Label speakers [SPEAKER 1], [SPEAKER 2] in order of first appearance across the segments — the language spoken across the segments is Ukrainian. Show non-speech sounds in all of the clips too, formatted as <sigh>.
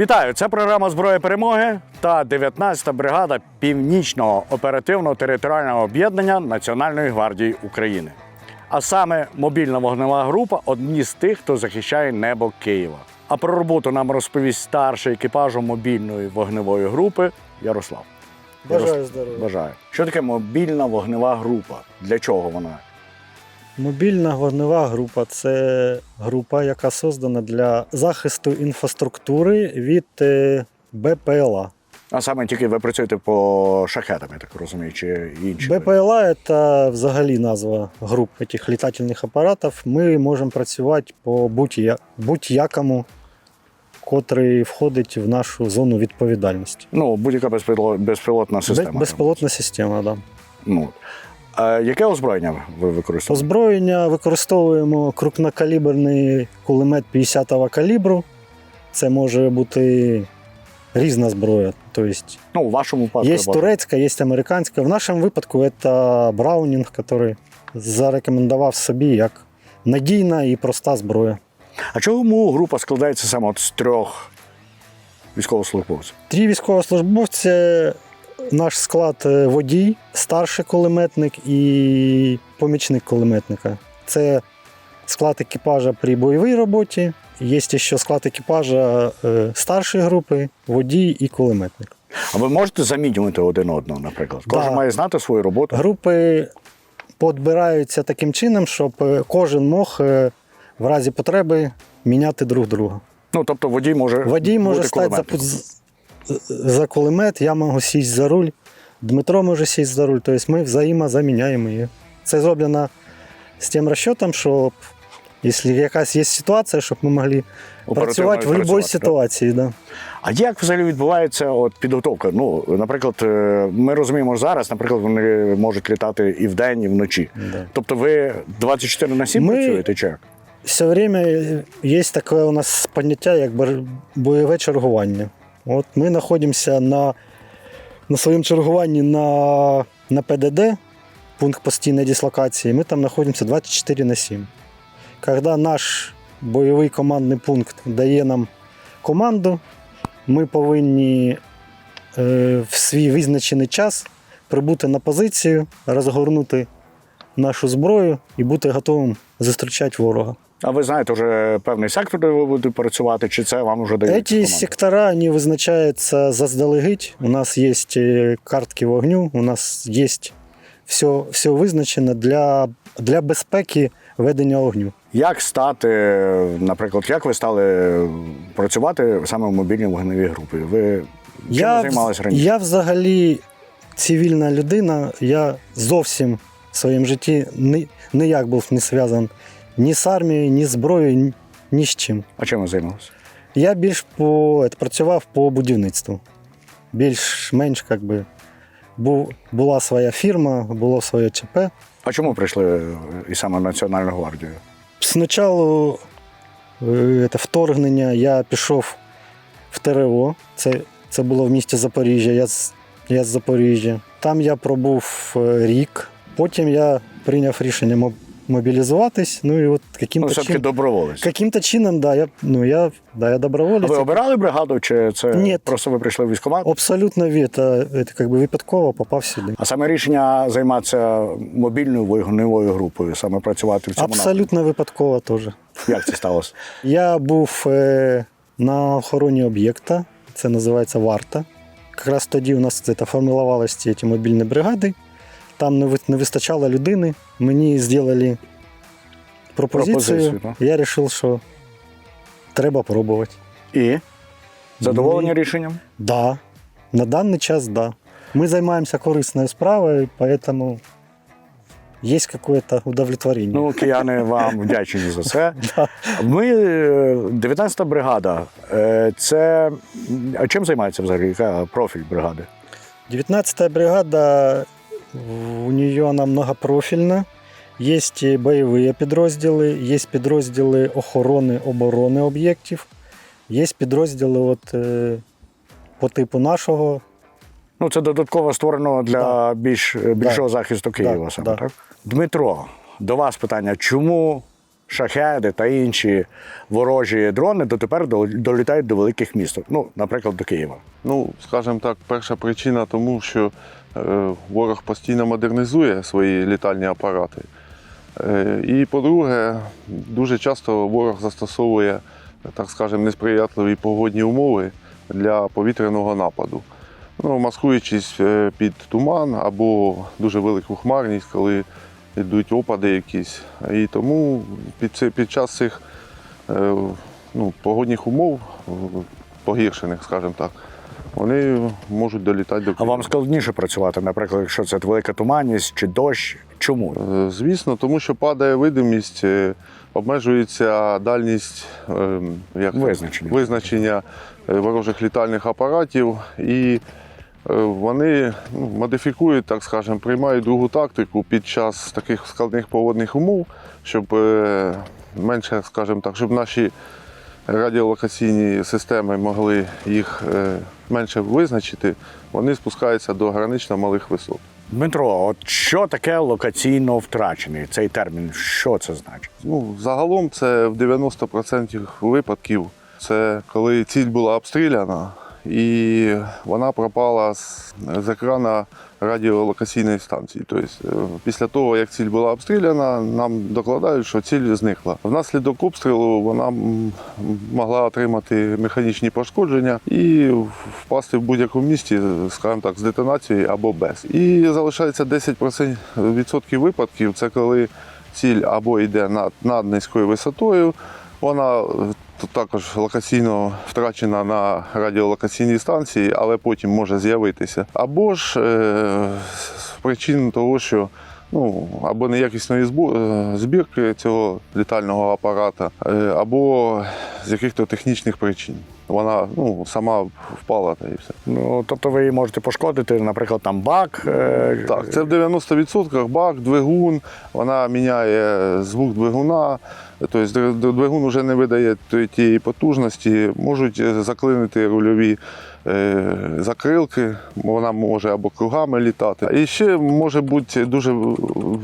[SPEAKER 1] Вітаю! Це програма Зброя перемоги та 19-та бригада Північного оперативно-територіального об'єднання Національної гвардії України. А саме мобільна вогнева група одні з тих, хто захищає небо Києва. А про роботу нам розповість старший екіпажу мобільної вогневої групи Ярослав.
[SPEAKER 2] Бажаю здоров'я.
[SPEAKER 1] Бажаю. Що таке мобільна вогнева група? Для чого вона?
[SPEAKER 2] Мобільна вогнева група це група, яка создана для захисту інфраструктури від е, БПЛА.
[SPEAKER 1] А саме тільки ви працюєте по шахетам, я так розумію, чи інші?
[SPEAKER 2] БПЛА це взагалі назва груп цих літательних апаратів. Ми можемо працювати по будь-я- будь-якому, котрий входить в нашу зону відповідальності.
[SPEAKER 1] Ну, будь-яка безпілотна система.
[SPEAKER 2] Безпілотна система, да.
[SPEAKER 1] Ну, а яке озброєння ви використовуєте?
[SPEAKER 2] Озброєння використовуємо крупнокаліберний кулемет 50-го калібру. Це може бути різна зброя. Тобто
[SPEAKER 1] Ну, у вашому випадку.
[SPEAKER 2] є турецька, є американська. В нашому випадку це Браунінг, який зарекомендував собі як надійна і проста зброя.
[SPEAKER 1] А чому група складається саме от з трьох військовослужбовців?
[SPEAKER 2] Три військовослужбовці, наш склад е, водій, старший кулеметник і помічник кулеметника. Це склад екіпажа при бойовій роботі. Є ще склад екіпажа е, старшої групи, водій і кулеметник.
[SPEAKER 1] А ви можете замінювати один одного, наприклад? Кожен
[SPEAKER 2] Да.
[SPEAKER 1] має знати свою роботу.
[SPEAKER 2] Групи підбираються таким чином, щоб е, кожен мог в разі потреби міняти друг друга.
[SPEAKER 1] Ну, тобто водій може.
[SPEAKER 2] Водій може
[SPEAKER 1] бути
[SPEAKER 2] стати за, за кулемет, я можу сісти за руль, Дмитро може сісти за руль. Тобто ми взаємозаміняємо її. Це зроблено з тим розчотом, щоб якщо якась є ситуація, щоб ми могли
[SPEAKER 1] Оперативно
[SPEAKER 2] працювати в будь-якій ситуації. Да.
[SPEAKER 1] А як взагалі відбувається от підготовка? Ну, наприклад, е, ми розуміємо що зараз, наприклад, вони можуть літати і вдень, і вночі.
[SPEAKER 2] Да.
[SPEAKER 1] Тобто ви 24 на 7
[SPEAKER 2] Ми-
[SPEAKER 1] працюєте чи як?
[SPEAKER 2] Все время є таке у нас поняття, як бойове чергування. От ми знаходимося на, на своєму чергуванні на, на ПДД, пункт постійної дислокації. Ми там знаходимося 24 на 7. Коли наш бойовий командний пункт дає нам команду, ми повинні е, в свій визначений час прибути на позицію, розгорнути нашу зброю і бути готовим зустрічати ворога.
[SPEAKER 1] А ви знаєте вже певний сектор, де ви будете працювати, чи це вам вже дають?
[SPEAKER 2] Эти сектора они визначаються заздалегідь. У нас є е, картки вогню, у нас є все, все визначено для, для безпеки ведення огню.
[SPEAKER 1] Як стати, наприклад, як ви стали працювати саме в мобільній вогневій групі? Ви чим
[SPEAKER 2] Я,
[SPEAKER 1] займалися раніше?
[SPEAKER 2] я взагалі цивільна людина, я зовсім в своєму житті ні, ніяк був не зв'язаний ні з армією, ні зброєю, ні, з чим.
[SPEAKER 1] А чим ви займалися?
[SPEAKER 2] Я більш по, працював по будівництву. Більш-менш як би, бу, була своя фірма, було своє ЧП.
[SPEAKER 1] А чому прийшли і саме Національну гвардію?
[SPEAKER 2] Спочатку е, це вторгнення я пішов в ТРО. Це, це було в місті Запоріжжя. Я з, я з Запоріжжя. Там я пробув е, рік. Потім я прийняв рішення мобілізуватись. Ну і от
[SPEAKER 1] Ну,
[SPEAKER 2] яким-то,
[SPEAKER 1] все-таки доброволець.
[SPEAKER 2] яким-то чином, да, я, ну, я, да, я
[SPEAKER 1] А
[SPEAKER 2] доброволець.
[SPEAKER 1] ви обирали бригаду, чи це
[SPEAKER 2] Ні.
[SPEAKER 1] просто ви прийшли в військкомат?
[SPEAKER 2] Абсолютно від, це, це как випадково попав сюди.
[SPEAKER 1] А саме рішення займатися мобільною вогневою групою, саме працювати в цьому
[SPEAKER 2] Абсолютно випадково теж.
[SPEAKER 1] Як це сталося? <laughs>
[SPEAKER 2] Я був е, на охороні об'єкта, це називається варта. Якраз тоді у нас це, формувалися ці мобільні бригади. Там не, не вистачало людини. Мені зробили пропозицію.
[SPEAKER 1] Пропозицію, так.
[SPEAKER 2] Я вирішив, що треба пробувати.
[SPEAKER 1] І задоволені
[SPEAKER 2] Ні.
[SPEAKER 1] рішенням?
[SPEAKER 2] Да. На даний час, да. Ми займаємося корисною справою, тому є якесь удовлетворення.
[SPEAKER 1] Ну, кияни вам вдячні за це. <laughs> Ми, е, 19-та бригада, е, це чим займається взагалі? Яка профіль бригади?
[SPEAKER 2] 19-я бригада, у нее она многопрофильна. Есть боевые підрозділи, є підрозділи охорони, оборони об'єктів, є підрозділи от, е, по типу нашого.
[SPEAKER 1] Ну, це додатково створено для більш, більшого захисту Києва
[SPEAKER 2] Да,
[SPEAKER 1] саме,
[SPEAKER 2] да.
[SPEAKER 1] так? Дмитро, до вас питання: чому шахеди та інші ворожі дрони дотепер долітають до великих міст. Ну, наприклад, до Києва.
[SPEAKER 3] Ну, скажімо так, перша причина тому, що е, ворог постійно модернізує свої літальні апарати. Е, і по-друге, дуже часто ворог застосовує, так скажемо, несприятливі погодні умови для повітряного нападу. Ну, маскуючись е, під туман або дуже велику хмарність, коли йдуть опади якісь. І тому під, це- під час цих е, ну, погодних умов, е, погіршених, скажімо так, вони можуть долітати до
[SPEAKER 1] А вам складніше працювати, наприклад, якщо це велика туманність чи дощ. Чому?
[SPEAKER 3] Е, Звісно, тому що падає видимість, обмежується дальність е, як,
[SPEAKER 1] Визначення.
[SPEAKER 3] визначення ворожих літальних апаратів, і вони ну, модифікують, так скажемо, приймають другу тактику під час таких складних погодних умов, щоб е, менше, скажімо так, щоб наші радіолокаційні системи могли їх е, менше визначити, вони спускаються до гранично малих висот.
[SPEAKER 1] Дмитро, от що таке локаційно втрачений? Цей термін, що це значить?
[SPEAKER 3] Ну, загалом це в 90% випадків це коли ціль була обстріляна і вона пропала з, з екрана радіолокаційної станції. Тобто, після того, як ціль була обстріляна, нам докладають, що ціль зникла. Внаслідок обстрілу вона могла отримати механічні пошкодження і впасти в будь-якому місці, скажімо так, з детонацією або без. І залишається 10% відсотків випадків. Це коли ціль або йде над, над низькою висотою, вона е, т- також локаційно втрачена на радіолокаційній станції, але потім може з'явитися. Або ж е, з причин того, що ну, або неякісної е, збірки цього літального апарата, е, або з яких-то технічних причин. Вона ну, сама впала та і все.
[SPEAKER 1] Ну тобто ви її можете пошкодити, наприклад, там бак. е,
[SPEAKER 3] Так, це в 90% бак, двигун, вона міняє звук двигуна. Тобто двигун вже не видає тієї потужності, можуть е, заклинити рульові е, закрилки, вона може або кругами літати. І ще може бути дуже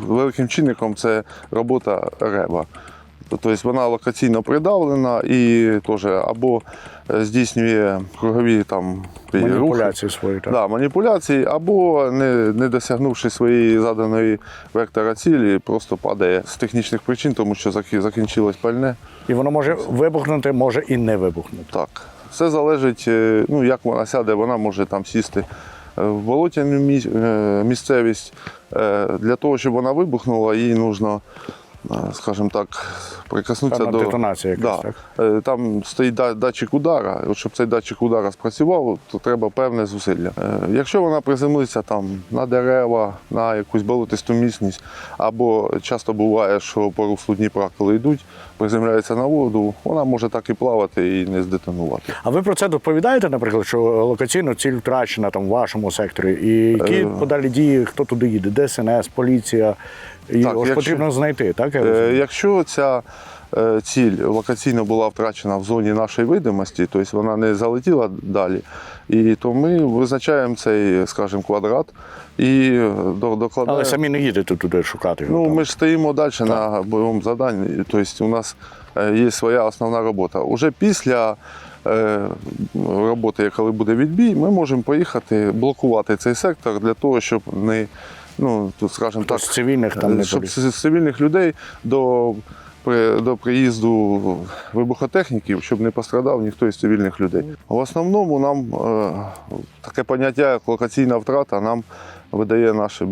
[SPEAKER 3] великим чинником це робота реба. Тобто вона локаційно придавлена і теж або здійснює кругові там рухи.
[SPEAKER 1] маніпуляції свої. Так.
[SPEAKER 3] Да, маніпуляції, або не, не досягнувши своєї заданої вектора цілі, просто падає з технічних причин, тому що закінчилось пальне.
[SPEAKER 1] І воно може вибухнути, може і не вибухнути.
[SPEAKER 3] Так. Все залежить, е, ну, як вона сяде, вона може там сісти е, в болотяну е, місцевість. Е, Для того, щоб вона вибухнула, їй потрібно, скажімо так, прикоснутися
[SPEAKER 1] Певна
[SPEAKER 3] до.
[SPEAKER 1] детонація якась,
[SPEAKER 3] да.
[SPEAKER 1] так?
[SPEAKER 3] Е, Там стоїть датчик удара. От щоб цей датчик удара спрацював, то треба певне зусилля. Е, Якщо вона приземлиться там на дерева, на якусь болотисту міцність, або часто буває, що по руслу Дніпра, коли йдуть, приземляється на воду, вона може так і плавати і не здетонувати.
[SPEAKER 1] А ви про це доповідаєте, наприклад, що локаційно ціль втрачена там в вашому секторі, і які
[SPEAKER 3] Е.
[SPEAKER 1] подалі дії, хто туди їде? ДСНС, поліція. І
[SPEAKER 3] Так,
[SPEAKER 1] ось
[SPEAKER 3] якщо-
[SPEAKER 1] потрібно знайти, так?
[SPEAKER 3] Е. Якщо ця ціль локаційно була втрачена в зоні нашої видимості, тобто вона не залетіла далі, і то ми визначаємо цей, скажімо, квадрат і е, докладаємо.
[SPEAKER 1] Але самі не їдете туди шукати його.
[SPEAKER 3] Ну,
[SPEAKER 1] там.
[SPEAKER 3] ми ж стоїмо далі на бойовому заданні. Тобто у нас е, є своя основна робота. Уже після е, роботи, коли буде відбій, ми можемо поїхати блокувати цей сектор для того, щоб не, ну, тут, скажімо так,
[SPEAKER 1] з цивільних там не
[SPEAKER 3] щоб з цивільних людей до, до приїзду вибухотехніків, щоб не пострадав ніхто із цивільних людей. В основному нам е, таке поняття, як локаційна втрата, нам видає наш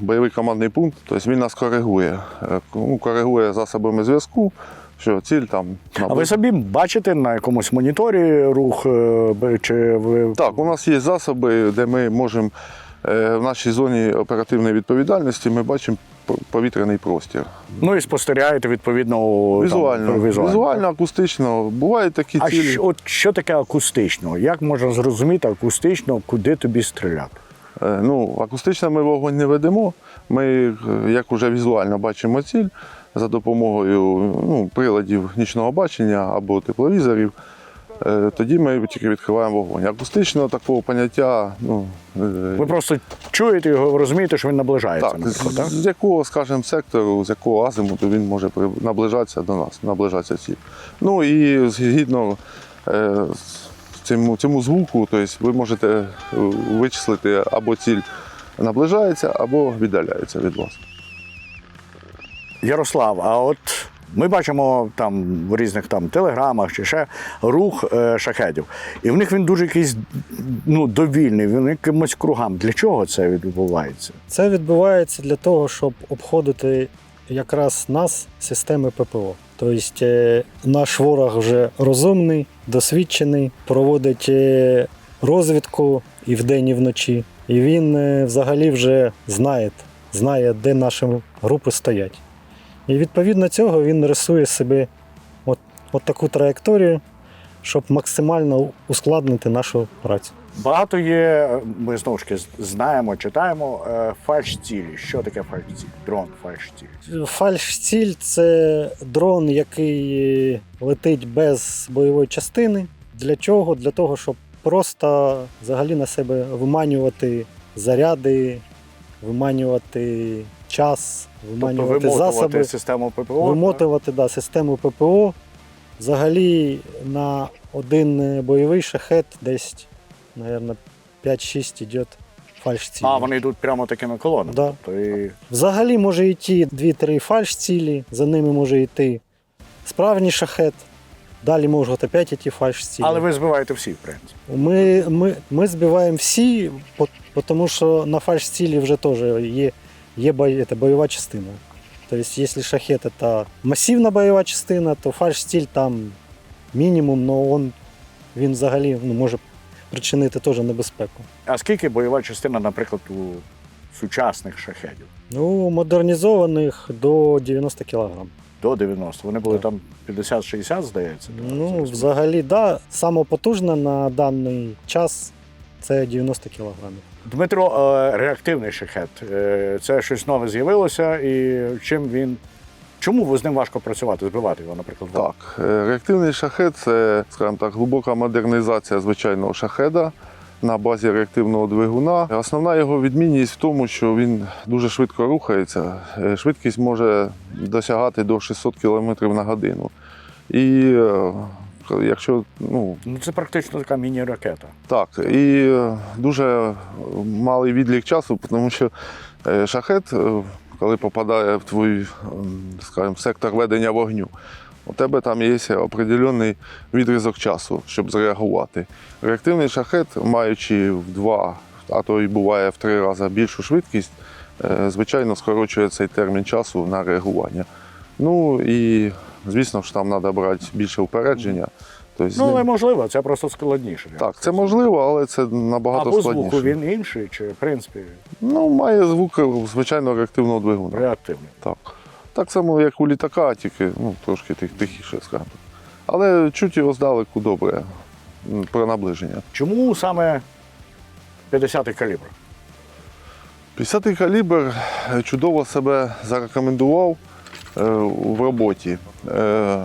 [SPEAKER 3] бойовий командний пункт, тобто він нас коригує. Е, ну, коригує засобами зв'язку, що ціль там
[SPEAKER 1] А ви собі бачите на якомусь моніторі рух, е, чи ви
[SPEAKER 3] Так, у нас є засоби, де ми можемо в нашій зоні оперативної відповідальності ми бачимо повітряний простір.
[SPEAKER 1] ну і спостерігаєте відповідно там,
[SPEAKER 3] Візуально,
[SPEAKER 1] візуально.
[SPEAKER 3] візуально, акустично. Бувають такі
[SPEAKER 1] А
[SPEAKER 3] цілі.
[SPEAKER 1] що, от що таке акустично? Як можна зрозуміти акустично, куди тобі стріляти?
[SPEAKER 3] Е, Ну, акустично ми вогонь не ведемо. Ми, е, як вже візуально бачимо ціль за допомогою ну, приладів нічного бачення або тепловізорів. Е, тоді ми тільки відкриваємо вогонь. Акустичного такого поняття, ну е,
[SPEAKER 1] Ви просто чуєте його, розумієте, що він наближається.
[SPEAKER 3] так,
[SPEAKER 1] наприклад, так?
[SPEAKER 3] з якого, скажімо, сектору, з якого азимуту він може наближатися до нас, наближатися ціль. Ну і згідно е, цьому, цьому звуку, тобто ви можете вичислити або ціль наближається, або віддаляється від вас.
[SPEAKER 1] Ярослав, а от ми бачимо там в різних там телеграмах чи ще рух е, шахедів. І в них він дуже якийсь ну, довільний, він якимось кругам. Для чого це відбувається?
[SPEAKER 2] Це відбувається для того, щоб обходити якраз нас системи ППО. Тобто е, наш ворог вже розумний, досвідчений, проводить е, розвідку і вдень, і вночі. І він е, взагалі вже знає, знає, де наші групи стоять. І відповідно цього він рисує собі от, от таку траєкторію, щоб максимально ускладнити нашу працю.
[SPEAKER 1] Багато є, ми знову ж таки знаємо, читаємо е, фальш-цілі. Що таке фальш-ціль? Дрон фальш-ціль.
[SPEAKER 2] Фальш-ціль це дрон, який летить без бойової частини. Для чого? Для того, щоб просто взагалі на себе виманювати заряди, виманювати час,
[SPEAKER 1] Тобто
[SPEAKER 2] виманювати
[SPEAKER 1] вимотувати
[SPEAKER 2] засоби,
[SPEAKER 1] систему ППО.
[SPEAKER 2] вимотувати да, систему ППО. Взагалі на один бойовий шахет десь, мабуть, 5-6 йде фальш-ціль.
[SPEAKER 1] А, вони йдуть прямо такими колонами.
[SPEAKER 2] Да.
[SPEAKER 1] Тобто і
[SPEAKER 2] Взагалі може йти 2-3 фальш-цілі, за ними може йти справжній шахет, далі можуть опять йти фальш-цілі.
[SPEAKER 1] Але ви збиваєте всі, в принципі.
[SPEAKER 2] Ми, ми, ми збиваємо всі, тому що на фальш-цілі вже теж є, є це, бойова частина. Тобто, якщо шахет це масивна бойова частина, то фальш-ціль там мінімум, але він, він взагалі ну, може причинити теж небезпеку.
[SPEAKER 1] А скільки бойова частина, наприклад, у сучасних шахедів?
[SPEAKER 2] Ну, модернізованих до 90 кг.
[SPEAKER 1] До 90. Вони були
[SPEAKER 2] Так.
[SPEAKER 1] там 50-60, здається.
[SPEAKER 2] Ну,
[SPEAKER 1] Зараз.
[SPEAKER 2] взагалі, да. Саме потужна на даний час це 90 кілограмів.
[SPEAKER 1] Дмитро, е, реактивний шахет. Е, Це щось нове з'явилося, і чим він. Чому з ним важко працювати, збивати його, наприклад,
[SPEAKER 3] Так, е, реактивний шахет це, скажімо так, глибока модернізація звичайного шахеда на базі реактивного двигуна. Основна його відмінність в тому, що він дуже швидко рухається. Швидкість може досягати до 600 км на годину. І якщо ну,
[SPEAKER 1] Ну, це практично така міні-ракета.
[SPEAKER 3] так, і е, дуже малий відлік часу, тому що е, шахет, е, коли попадає в твій, скажімо, сектор ведення вогню, у тебе там є определений відрізок часу, щоб зреагувати. Реактивний шахет, маючи в два, а то й буває в три рази більшу швидкість, е, звичайно, скорочує цей термін часу на реагування. Ну і звісно ж там треба брати більше упередження. Тобто,
[SPEAKER 1] Ну,
[SPEAKER 3] ним-
[SPEAKER 1] можливо, це просто складніше.
[SPEAKER 3] так, це можливо, але це набагато
[SPEAKER 1] А по
[SPEAKER 3] складніше.
[SPEAKER 1] звуку він інший, чи в принципі
[SPEAKER 3] Ну, має звук звичайно реактивного двигуна.
[SPEAKER 1] реактивний.
[SPEAKER 3] Так. Так само, як у літака, тільки ну, трошки тих, тихіше, скажімо. Але чуть його здалеку добре про наближення.
[SPEAKER 1] Чому саме 50-й калібр?
[SPEAKER 3] 50-й калібр е, чудово себе зарекомендував е, в роботі. Е,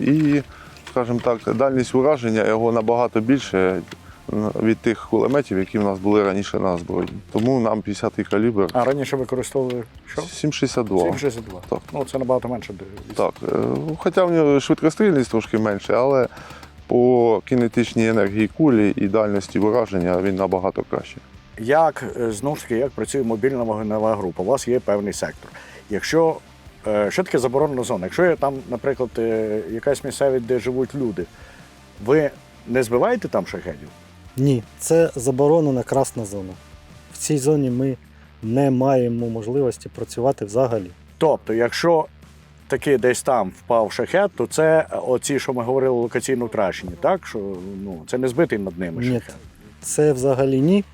[SPEAKER 3] і, скажімо так, дальність ураження його набагато більше від тих кулеметів, які в нас були раніше на озброєнні. Тому нам 50-й калібр
[SPEAKER 1] А раніше використовували що?
[SPEAKER 3] 7,62.
[SPEAKER 1] 762.
[SPEAKER 3] Так.
[SPEAKER 1] Ну, це набагато менше.
[SPEAKER 3] Так, е, хоча в нього швидкострільність трошки менше, але по кінетичній енергії кулі і дальності враження він набагато краще.
[SPEAKER 1] Як е, знову ж таки, як працює мобільна вогнева група? У вас є певний сектор. Якщо е, що таке заборонена зона? Якщо є там, наприклад, е, якась місцевість, де живуть люди, ви не збиваєте там шахедів?
[SPEAKER 2] Ні, це заборонена красна зона. В цій зоні ми не маємо можливості працювати взагалі.
[SPEAKER 1] Тобто, якщо таки десь там впав шахет, то це оці, що ми говорили, локаційно втрачені, так? Що ну, це не збитий над ними
[SPEAKER 2] Ні.
[SPEAKER 1] шахет.
[SPEAKER 2] Це взагалі ні.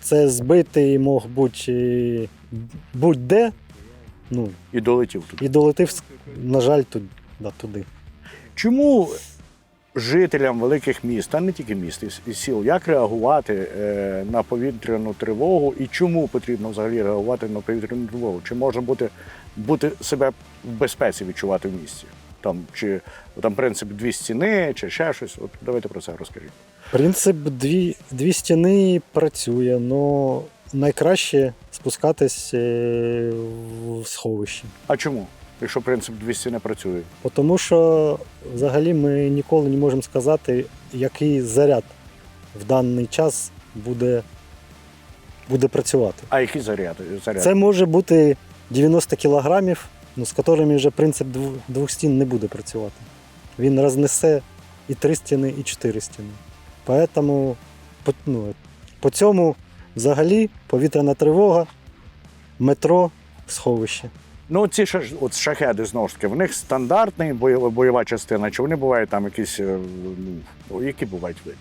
[SPEAKER 2] Це збитий мог бути е, будь-де. Ну,
[SPEAKER 1] І долетів туди.
[SPEAKER 2] і долетив, на жаль, туди. Да, туди.
[SPEAKER 1] Чому жителям великих міст, а не тільки міст і- і сіл, як реагувати е, на повітряну тривогу і чому потрібно взагалі реагувати на повітряну тривогу? Чи можна бути, бути себе в безпеці відчувати в місті? Там, чи там принцип дві стіни, чи ще щось. От давайте про це розкажіть.
[SPEAKER 2] Принцип дві, дві стіни працює, але найкраще спускатись е, в сховище.
[SPEAKER 1] А чому? Якщо принцип дві стіни працює?
[SPEAKER 2] Тому що взагалі ми ніколи не можемо сказати, який заряд в даний час буде, буде працювати.
[SPEAKER 1] А які заряди? заряди?
[SPEAKER 2] Це може бути 90 кілограмів, ну, з якими вже принцип двох, стін не буде працювати. Він рознесе і три стіни, і чотири стіни. Поэтому по, ну, по цьому взагалі повітряна тривога, метро, сховище.
[SPEAKER 1] Ну, ці от шахеди знову ж таки, в них стандартна бойова, частина, чи вони бувають там якісь, е, ну, які бувають види?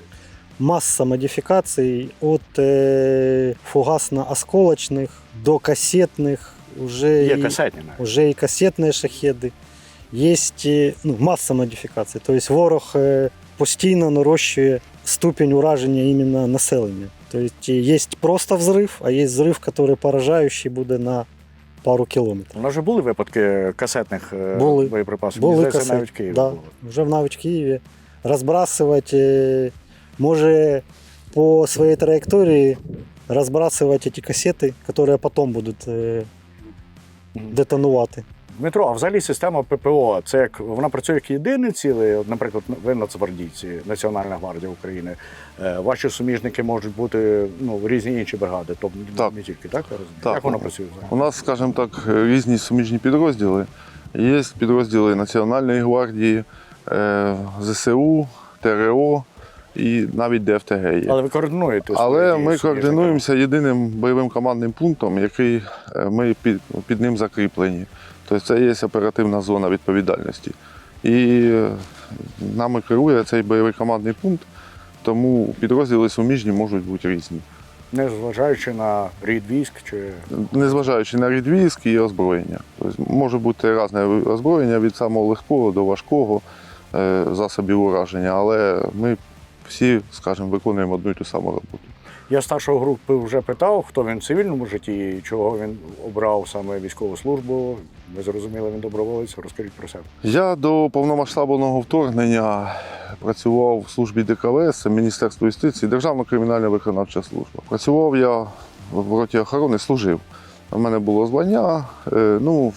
[SPEAKER 2] Маса модифікацій від е, фугасно-осколочних до касетних, уже
[SPEAKER 1] Є
[SPEAKER 2] і-
[SPEAKER 1] касетні навіть.
[SPEAKER 2] Уже і касетні шахеди. Є е, ну, маса модифікацій. Тобто ворог е, постійно нарощує ступінь ураження іменно населення. Тобто є просто взрив, а є взрив, який поражаючий буде на пару кілометрів.
[SPEAKER 1] У нас вже були випадки касетних е,
[SPEAKER 2] Були.
[SPEAKER 1] боєприпасів.
[SPEAKER 2] Були
[SPEAKER 1] Мені здається, навіть в Києві
[SPEAKER 2] да,
[SPEAKER 1] було.
[SPEAKER 2] Вже в навіть в Києві. Розбрасувати, е, може по своїй траєкторії розбрасувати ці касети, які потім будуть е, детонувати.
[SPEAKER 1] Дмитро, а взагалі система ППО, це як вона працює як єдиний цілий. От, наприклад, ви нацгвардійці, Національна гвардія України. Е, Ваші суміжники можуть бути ну, різні інші бригади, тобто
[SPEAKER 3] Так.
[SPEAKER 1] не тільки, так? я?
[SPEAKER 3] Так.
[SPEAKER 1] Як воно працює взагалі?
[SPEAKER 3] У нас, скажімо так, різні суміжні підрозділи. Є підрозділи Національної гвардії, е, ЗСУ, ТРО і навіть ДФТГ є.
[SPEAKER 1] Але ви координуєте.
[SPEAKER 3] Але ми координуємося єдиним бойовим командним пунктом, який е, ми під, під ним закріплені. Тобто це є оперативна зона відповідальності. І е, нами керує цей бойовий командний пункт, тому підрозділи суміжні можуть бути різні.
[SPEAKER 1] Не зважаючи на рід військ чи
[SPEAKER 3] Незважаючи на рід військ і озброєння. Тобто може бути різне озброєння від самого легкого до важкого е, засобів ураження, але ми всі, скажімо, виконуємо одну і ту саму роботу.
[SPEAKER 1] Я старшого групи вже питав, хто він в цивільному житті і чого він обрав саме військову службу. Ми зрозуміли, він доброволець. Розкажіть про себе.
[SPEAKER 3] Я до повномасштабного вторгнення працював в службі ДКВС, Міністерство юстиції, Державна кримінальна виконавча служба. Працював я в роті охорони, служив. У мене було звання. е, Ну,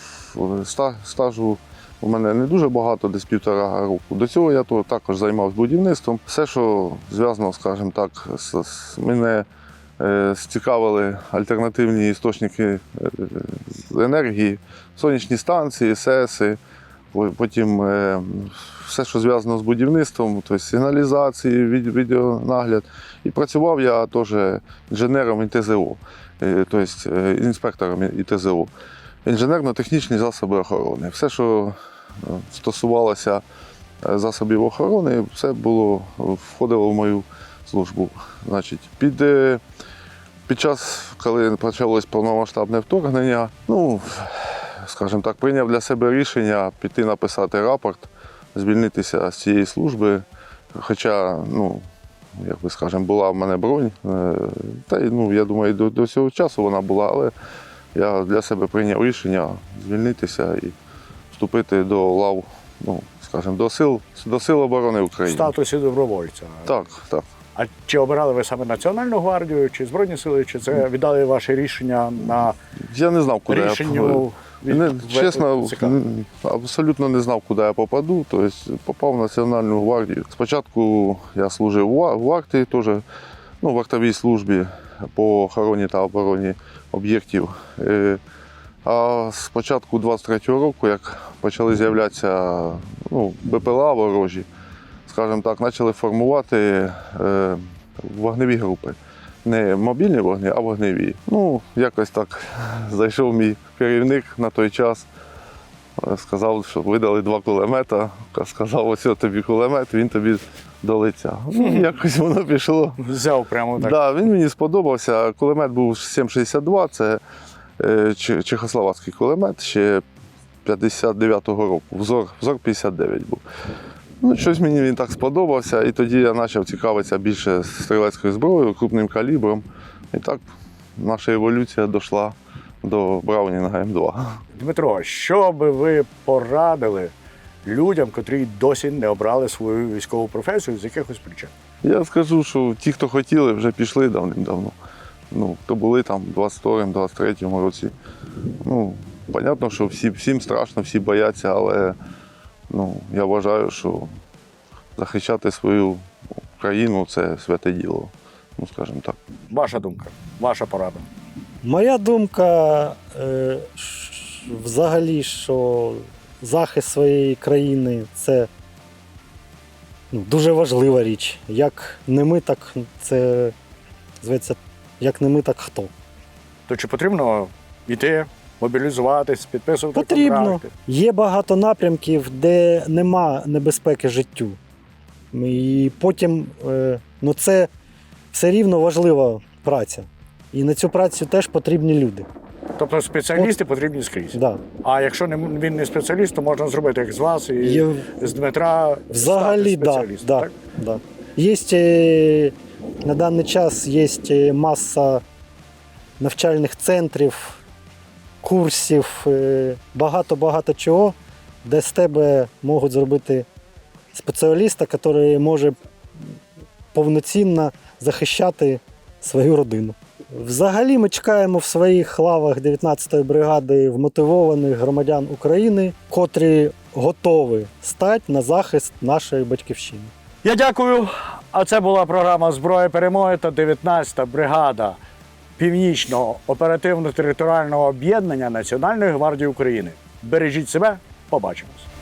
[SPEAKER 3] стажу у мене не дуже багато, десь півтора року. До цього я то також займався будівництвом. Все, що зв'язано, скажімо так, з, з мене е, зцікавили альтернативні істочники е, енергії, сонячні станції, СЕСи, потім е, все, що зв'язано з будівництвом, тобто сигналізації, від- відеонагляд. І працював я теж інженером ІТЗО, тобто інспектором ІТЗО. Інженерно-технічні засоби охорони. Все, що е, стосувалося е, засобів охорони, все було входило в мою службу. Значить, під, е, під час, коли почалось повномасштабне вторгнення, ну, скажімо так, прийняв для себе рішення піти написати рапорт, звільнитися з цієї служби. Хоча, ну, як би скажемо, була в мене бронь. Та ну, я думаю, до, до цього часу вона була, але я для себе прийняв рішення звільнитися і вступити до лав, ну, скажімо, до сил, до сил оборони
[SPEAKER 1] В
[SPEAKER 3] України.
[SPEAKER 1] статусі добровольця.
[SPEAKER 3] Так, так.
[SPEAKER 1] А чи обирали ви саме Національну гвардію, чи Збройні сили, чи це віддали ваше рішення на
[SPEAKER 3] Я не знав, куди я
[SPEAKER 1] рішенню? від-
[SPEAKER 3] Не, чесно, абсолютно не знав, куди я попаду. Тобто попав в Національну гвардію. Спочатку я служив в Ва- в Арті, теж ну, в вартовій службі по охороні та обороні об'єктів. Е, А з початку 23-го року, як почали з'являтися ну, БПЛА ворожі, скажімо так, почали формувати е, вогневі групи. Не мобільні вогні, а вогневі. Ну, якось так зайшов мій керівник на той час. е, Сказав, що видали два кулемета. Сказав, ось тобі кулемет, він тобі до лиця. Ну, <laughs> якось воно пішло.
[SPEAKER 1] Взяв прямо так.
[SPEAKER 3] Да, він мені сподобався. Кулемет був 7,62, це е, чехословацький кулемет ще 59-го року. Взор, взор 59 був. Ну, щось мені він так сподобався, і тоді я почав цікавитися більше стрілецькою зброєю, крупним калібром. І так наша еволюція дійшла до Браунінга М2.
[SPEAKER 1] Дмитро, що би ви порадили людям, котрі досі не обрали свою військову професію з якихось причин?
[SPEAKER 3] Я скажу, що ті, хто хотіли, вже пішли давним-давно. Ну, хто були там в 22-му, 23-му році. Ну, понятно, що всі, всім страшно, всі бояться, але ну, я вважаю, що захищати свою країну це святе діло. Ну, скажімо так.
[SPEAKER 1] Ваша думка, ваша порада.
[SPEAKER 2] Моя думка е, взагалі, що захист своєї країни це ну, дуже важлива річ. Як не ми, так це зветься, як не ми, так хто.
[SPEAKER 1] То чи потрібно йти, мобілізуватись, підписувати
[SPEAKER 2] Потрібно.
[SPEAKER 1] контракти?
[SPEAKER 2] Є багато напрямків, де нема небезпеки життю. І потім е, ну це все рівно важлива праця. І на цю працю теж потрібні люди.
[SPEAKER 1] Тобто спеціалісти потрібні скрізь.
[SPEAKER 2] Да.
[SPEAKER 1] А якщо не, він не спеціаліст, то можна зробити як з вас і
[SPEAKER 2] Є-
[SPEAKER 1] з Дмитра
[SPEAKER 2] Взагалі,
[SPEAKER 1] стати
[SPEAKER 2] да,
[SPEAKER 1] спеціалістом,
[SPEAKER 2] да,
[SPEAKER 1] так?
[SPEAKER 2] да. Є е, на даний час є е, маса навчальних центрів, курсів, е, багато-багато чого, де з тебе можуть зробити спеціаліста, який може повноцінно захищати свою родину. Взагалі ми чекаємо в своїх лавах 19-ї бригади вмотивованих громадян України, котрі готові стати на захист нашої батьківщини.
[SPEAKER 1] Я дякую. А це була програма Зброя перемоги та 19-та бригада Північного оперативно-територіального об'єднання Національної гвардії України. Бережіть себе, побачимось.